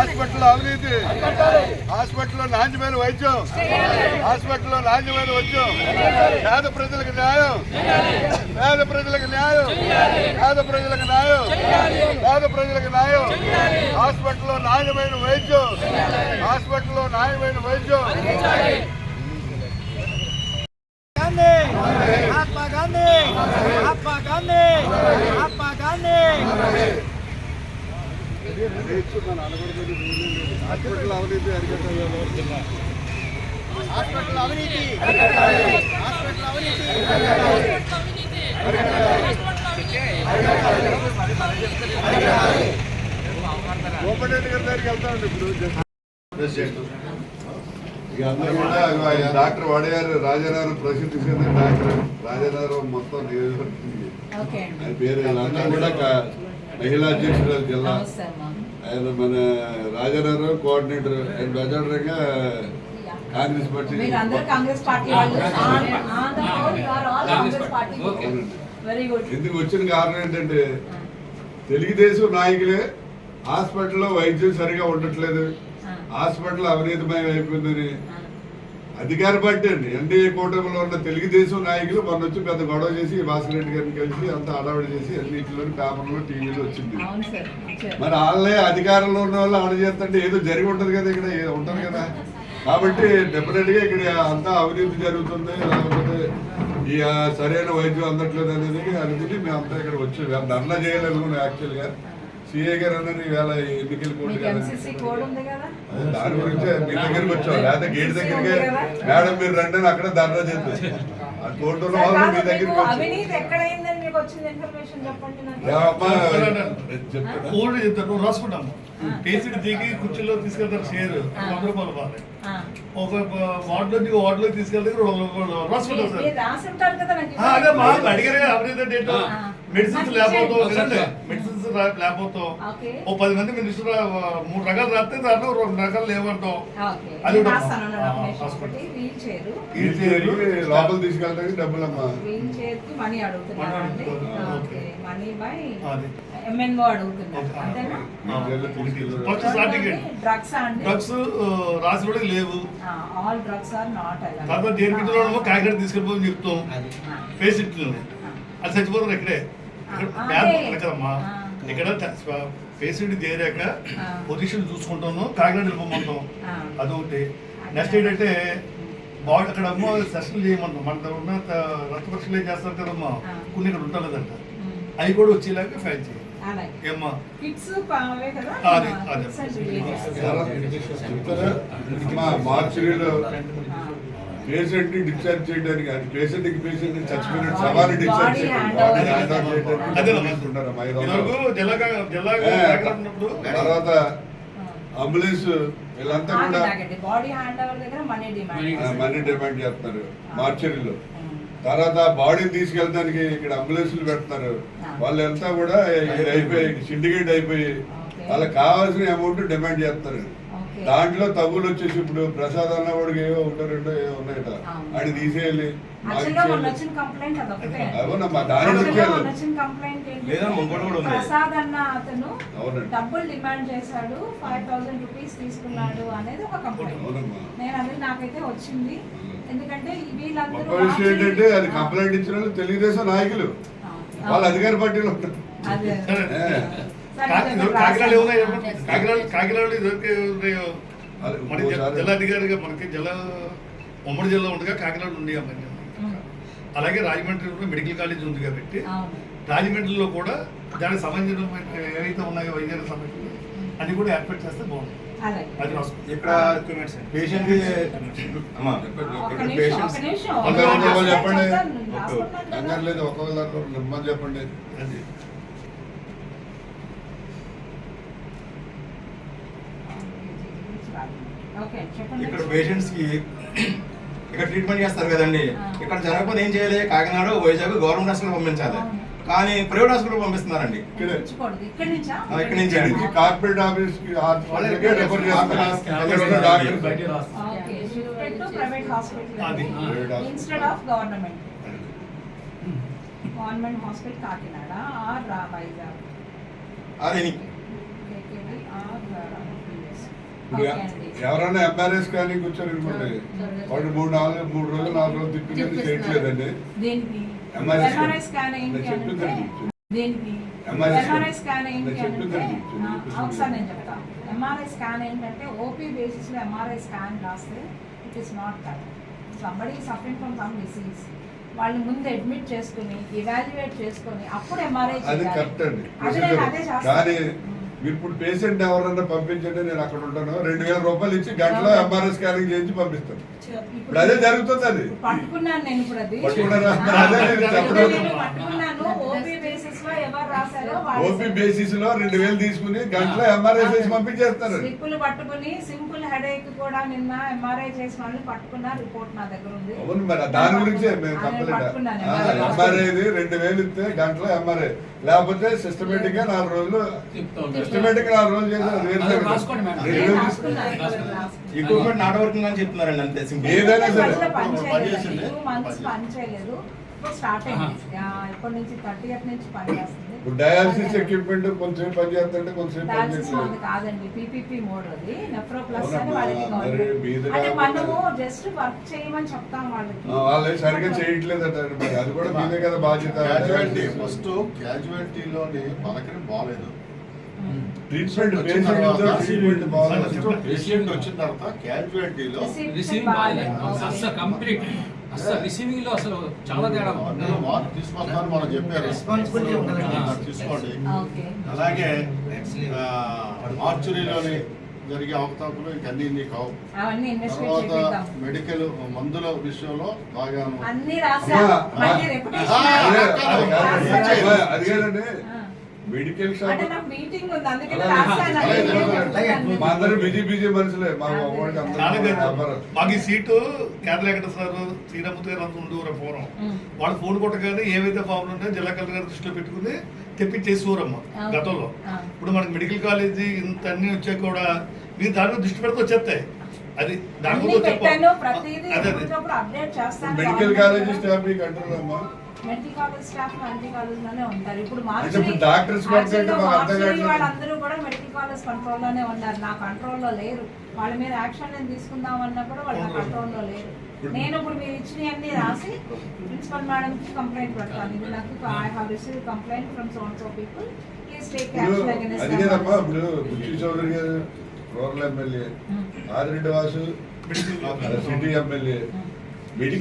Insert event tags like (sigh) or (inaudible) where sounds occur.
Hospital అవినీతి. హాస్పిటల్లో నాణ్యమైన వైద్యం. హాస్పిటల్లో నాణ్యమైన వైద్యం. పేద ప్రజలకు న్యాయం. పేద ప్రజలకు న్యాయం. పేద ప్రజలకు న్యాయం. పేద ప్రజలకు న్యాయం. హాస్పిటల్లో నాణ్యమైన వైద్యం. హాస్పిటల్లో నాణ్యమైన వైద్యం. మహాత్మా గాంధీ! మహాత్మా గాంధీ! మహాత్మా గాంధీ! హాస్పిటల్ అవినీతి హాస్పిటల్ అవినీతి హాస్పిటల్ అవినీతి గోపరెడ్డి గారి దగ్గరికి వెళ్తామండి ఇప్పుడు ఇక అందరూ కూడా ఆయన డాక్టర్ వడయారు రాజారావు ప్రసిద్ధి చెందిన డాక్టర్. రాజారావు మొత్తం నియోజకవర్గం ఆయన పేరు వీళ్ళంతా కూడా మహిళా అధ్యక్షురాలు జిల్లా. ఆయన మన రాజారావు కోఆర్డినేటర్ ఆయన ప్రజాడంగా కాంగ్రెస్ పార్టీ మీరు అందరూ కాంగ్రెస్ పార్టీ వాళ్ళు. కాంగ్రెస్ పార్టీ. అవునండి. వెరీ గుడ్ ఎందుకు వచ్చిన కారణం ఏంటంటే తెలుగుదేశం నాయకులే హాస్పిటల్లో వైద్యం సరిగా ఉండట్లేదు. హాస్పిటల్ అవినీతిమయం అయిపోయిందని అధికార పార్టీ అండి. ఎన్డీఏ కూటమిలో ఉన్న తెలుగుదేశం నాయకులు మొన్న వచ్చి పెద్ద గొడవ చేసి భాస్కర్ రెడ్డి గారిని కలిసి అంత హడావిడి చేసి అన్నింటిలో పేపర్లో టీవీలో వచ్చింది. మరి వాళ్ళే అధికారంలో ఉన్న వాళ్ళు ఆడ చేస్తుంటే ఏదో జరిగి ఉంటది కదా ఇక్కడ ఉంటది కదా. కాబట్టి డెఫినెట్గా ఇక్కడ అంతా అవినీతి జరుగుతుంది. లేకపోతే ఈ సరైన వైద్యం అందట్లేదు అనేది అనుకుని మేమంతా ఇక్కడ వచ్చి ధర్నా చేయాలనుకున్నాం యాక్చువల్గా సిఏ గారు అన్నారు ఈవేళ ఎన్నికల కోడ్ దాని గురించే మీ దగ్గరికి వచ్చాం. లేకపోతే గేట్ దగ్గరికి మేడం మీరు రండి అని అక్కడ ధర్నా చేద్దాం ఆ కోర్టు ఉన్న వాళ్ళు మీ దగ్గరికి చెప్తారు నువ్వు రాసుకుంటాము పేషెంట్ దిగి కుర్చీలో తీసుకెళ్తారు షేర్. వంద రూపాయలు బాగా ఆ. ఒక వార్డులో దిగి వార్డులో తీసుకెళ్తే రెండు వందల రూపాయలు రాసుకుంటాం మీరు సార్. రాసి ఉంటారు కదా నాకు ఆ, అదే మాకు అడిగారు ఆ. మెడిసిన్స్ లేకపోతే ఇచ్చేయండి. మెడిసిన్స్ లేకపోతే ఓకే. ఓ పది మంది మినిస్టర్ మూడు రకాలు రాస్తే దాంట్లో రెండు రకాలు లేవంటాం ఓకే. అది లోపల తీసుకెళ్ళడానికి ఏంటి? డ్రగ్స్ రాసి కూడా లేవు. ఆల్ డ్రగ్స్ ఆర్ నాట్ తర్వాత దేని మీద కాకినాడ తీసుకెళ్ళిపోయి చెప్తాం. పేషెంట్లు అది చచ్చిపోతారు ఇక్కడే ఆ, ఇక్కడ పేషెంట్ చేరాక. పొజిషన్ చూసుకుంటాను. కాకినాడ వెళ్ళిపోమంటాం. అదొకటి నెక్స్ట్ ఏంటంటే బాడీ అక్కడ అమ్మో సెషన్ చేయమంటాం. మన దగ్గర ఉన్న రక్త పరీక్షలు ఏం చేస్తారు కదమ్మా. కొన్ని ఇక్కడ ఉంటలేదంట అవి కూడా వచ్చేలాగా ఫైల్ చేయాలి. మార్చిలో పేషెంట్ని డిశ్చార్జ్ చేయడానికి అది పేషెంట్కి పేషెంట్ని చచ్చిపోయిన సవాలు డిశ్చార్జ్ చేయడానికి తర్వాత అంబులెన్స్ వీళ్ళంతా కూడా మనీ డిమాండ్ మనీ డిమాండ్ చేస్తున్నారు మార్చరీలో. తర్వాత బాడీని తీసుకెళ్ళడానికి ఇక్కడ అంబులెన్స్లు పెడుతున్నారు వాళ్ళంతా కూడా ఇది అయిపోయి సిండికేట్ అయిపోయి వాళ్ళకి కావాల్సిన అమౌంట్ డిమాండ్ చేస్తారు. దాంట్లో తగులు వచ్చేసి ఇప్పుడు ప్రసాద్ అన్న వాడికి ఏవో ఒకటో రెండో ఏవో ఉన్నాయట. ఆయన తీసేయాలి. అవునమ్మా దాని లేదా కూడా. ప్రసాద్ అన్న అతను. డబ్బులు డిమాండ్ చేశాడు ఫైవ్ థౌసండ్ రూపీస్ తీసుకున్నాడు అనేది ఒక కంప్లైంట్. అవునమ్మా. నేను అది నాకైతే వచ్చింది. ఎందుకంటే వీళ్ళందరూ ఏంటంటే అది కంప్లైంట్ ఇచ్చిన వాళ్ళు తెలుగుదేశం నాయకులు. వాళ్ళ అధికార పార్టీలో ఉంటారు. (laughs) అదే కాకినాడ. ఏమున్నాయి? కాకినాడ కాకినాడలో ఇదివరకు ఉన్నాయో? అది మనకి జిల్లా అధికారిగా మనకి జిల్లా ఉమ్మడి జిల్లా ఉండగా కాకినాడ ఉంది అవన్నీ ఉమ్. అలాగే రాజమండ్రిలో మెడికల్ కాలేజ్ ఉంది కాబట్టి రాజమండ్రిలో కూడా దానికి సంబంధించిన ఏవైతే ఉన్నాయో వైద్యానికి సంబంధించి అన్ని కూడా ఏర్పాటు చేస్తే బాగుంటుంది. అది ఇక్కడ పేషెంట్ పేషెంట్స్ చెప్పండి. లేదు ఒక్కొక్క దాంట్లో నిమ్మని చెప్పండి అది ఓకే చెప్పండి ఇక్కడ పేషెంట్స్కి ఇక్కడ ట్రీట్మెంట్ చేస్తారు కదండి. ఇక్కడ జరగకపోతే ఏం చేయాలి? కాకినాడ వైజాగ్ గవర్నమెంట్ హాస్పిటల్ పంపించాలి. కానీ ప్రైవేట్ హాస్పిటల్ పంపిస్తున్నారండి. ఇక్కడే. నుంచా? ఆ, ఇక్కడి నుంచి ఇక్కడి నుంచి corporate office government government hospital Kakinada or రా- వైజాగ్ అదే ఇప్పుడు. ఎవరైనా ఎంఆర్ఎస్ కానీ కూర్చొని అనుకోండి వాడు మూడు నాలుగు మూడు రోజులు నాలుగు రోజులు తిప్పినది చేయట్లేదండి. scan. ఎంఆర్ఐ స్కాన్ ఏంటి నేను అంటే ఒకసారి చెప్తాను ఎంఆర్ఐ స్కాన్ ఏంటంటే ఓపీ బేసిస్లో ఎంఆర్ఐ స్కాన్ రాస్తే it is not that somebody suffering from some disease వాళ్ళు ముందు అడ్మిట్ చేసుకుని ఇవాల్యుయేట్ చేసుకుని అప్పుడు ఎంఆర్ఐ అది. చేస్తాను. మీరు ఇప్పుడు పేషెంట్ ఎవరన్నా పంపించండి నేను అక్కడ ఉంటాను. రెండు వేల రూపాయలు ఇచ్చి గంటలో ఎంఆర్ఐ స్కానింగ్ చేయించి పంపిస్తాను. ఇప్పుడు అదే జరుగుతుంది అది. పట్టుకున్నాను నేను ఇప్పుడు అది. పట్టుకున్నారా? ఆ, అదే నేను చెప్పడం. నేను పట్టుకున్నాను ఓపీ బేసిస్లో ఎవరు రాశారో వాళ్ళ ఓపీ బేసిస్లో రెండు వేలు తీసుకుని గంటలో ఎంఆర్ఐ చేసి పంపించేస్తారు. స్లిప్పులు పట్టుకుని సింపుల్ హెడేక్ కూడా నిన్న ఎంఆర్ఐ వాళ్ళని పట్టుకున్న రిపోర్ట్ నా దగ్గర ఉంది. అవును మరి దాని గురించే మేము. కంప్లైంట్ ఎంఆర్ఐ ఇది రెండు వేలు ఇస్తే గంటలో ఎంఆర్ఐ లేకపోతే సిస్టమేటిక్గా నాలుగు రోజులు సిస్టమేటిక్గా నాలుగు రోజులు చేసి సింపుల్ ఏదైనా సరే. స్టార్ట్ అయింది. ఇప్పటి నుంచి థర్టీ నుంచి డయాలసిస్ ఎక్విప్మెంట్ కొంచెం పని చేస్తుంటే కొంచెం పని డయాలసిస్ చేయట్లేదు మంది కాదండి పీపీపీ మోడ్ అది. నెఫ్రో ప్లస్ అని అవునమ్మా, వాళ్ళకి మరి గవర్నమెంట్ మీది అంటే కాకపోతే- మనము జస్ట్ వర్క్ చేయమని చెప్తాం వాళ్ళకి. ఆ, వాళ్ళు సరిగ్గా చేయట్లేదట మరి. అది కూడా మీదే కదా బాధ్యత. క్యాజువాలిటీ ఫస్ట్ క్యాజువాలిటీలోని పలకని బాగాలేదు ట్రీట్మెంట్ వచ్చిన పేషెంట్ వచ్చిన తర్వాత క్యాజువాలిటీలో కంప్లీట్ అసలు రిసీవింగ్లో అసలు చాలా తేడా మనం చెప్పారు తీసుకోండి ఓకే అలాగే మార్చురీలోని జరిగే అవకతవకలు ఇంకన్నీ ఇన్ని కావు తర్వాత మెడికల్ మందుల విషయంలో బాగా మెడికల్ షాప్ మా అందరూ బిజీ బిజీ మనుషులే. మా అందరూ. మాకు ఈ సీటు కేంద్ర వెంకట సార్ శ్రీరామూర్తి గారు అంత ఉండేవారు పూర్వం ఉమ్. వాళ్ళు ఫోన్ కొట్టగానే ఏవైతే ఫామ్లు ఉన్నాయో జిల్లా కలెక్టర్ గారి దృష్టిలో పెట్టుకుని తెప్పించేసేవారమ్మ. గతంలో. ఇప్పుడు మనకి మెడికల్ కాలేజీ ఇంత అన్ని వచ్చాక కూడా మీరు దాని మీద దృష్టి పెడితే వచ్చేస్తాయి. అది దాని గురించి మెడికల్ కాలేజ్ స్టాఫ్ మీకు అంటారు అమ్మా మెడికల్ కాలేజ్ స్టాఫ్ మెడికల్ కాలేజ్లోనే ఉంటారు. ఇప్పుడు కావట్లేదు. వాళ్ళందరూ కూడా మెడికల్ కాలేజ్ కంట్రోల్లోనే ఉన్నారు. నా కంట్రోల్లో లేరు. వాళ్ళ మీద యాక్షన్ నేను తీసుకుందామన్నా కూడా వాళ్ళ కంట్రోల్లో లేరు. నేను ఇప్పుడు మీరు ఇచ్చినవన్నీ రాసి ప్రిన్సిపల్ మేడం కి కంప్లైంట్ పెడతాను. ఇది నాకు I have receive complaint from so so people please take ఇప్పుడు యాక్షన్ అది కదమ్మా అగైన్స్ ఇప్పుడు Buchi Chowdary garu rural MLA Adireddy Vasu city MLA medical